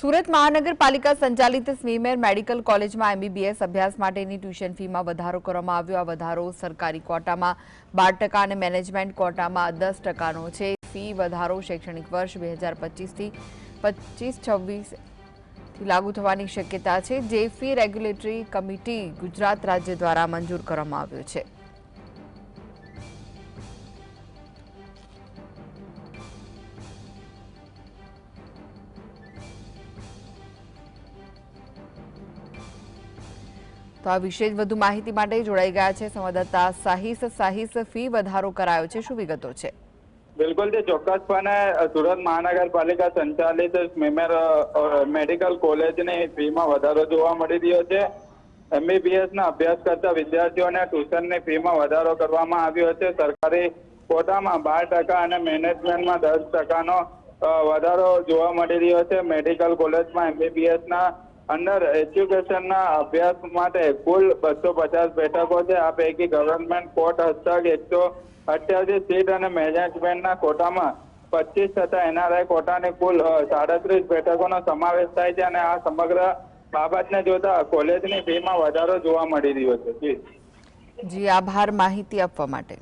સુરત મહાનગરપાલિકા સંચાલિત સ્વીમેર મેડિકલ કોલેજમાં એમબીબીએસ અભ્યાસ માટેની ટ્યુશન ફીમાં વધારો કરવામાં આવ્યો. આ વધારો સરકારી કોટામાં બાર ટકા અને મેનેજમેન્ટ કોટામાં દસ ટકાનો છે. ફી વધારો શૈક્ષણિક વર્ષ બે હજાર પચીસથી પચીસ છવ્વીસ લાગુ થવાની શક્યતા છે, જે ફી રેગ્યુલેટરી કમિટી ગુજરાત રાજ્ય દ્વારા મંજૂર કરવામાં આવ્યો છે. તો આ વિશે વધુ માહિતી માટે જોડાઈ ગયા છે સંવાદદાતા સાહિસ. સાહિસ, ફી વધારો કરાયો છે, શું વિગતો છે? બિલકુલ તે ચોક્કસપણે સુરત મહાનગરપાલિકા સંચાલિત મેમેર મેડિકલ કોલેજની ફીમાં વધારો જોવા મળી રહ્યો છે. એમબીબીએસ ના અભ્યાસ કરતા વિદ્યાર્થીઓને ટ્યુશનની ફીમાં વધારો કરવામાં આવ્યો છે. સરકારી કોટામાં બાર ટકા અને મેનેજમેન્ટમાં દસ ટકાનો વધારો જોવા મળી રહ્યો છે. મેડિકલ કોલેજમાં એમબીબીએસ ના અંડર એજ્યુકેશનના અભ્યાસ માટે કુલ બસો પચાસ બેઠકો છે. આ પૈકી ગવર્મેન્ટ કોર્ટ હસ્તક, એકસો અઠ્યાસી સીટ અને મેનેજમેન્ટના કોટામાં પચીસ તથા એનઆરઆઈ કોટાની કુલ સાડત્રીસ બેઠકોનો સમાવેશ થાય છે અને આ સમગ્ર બાબતને જોતા કોલેજની ફીમાં વધારો જોવા મળી રહ્યો છે. જી, આભાર માહિતી આપવા માટે.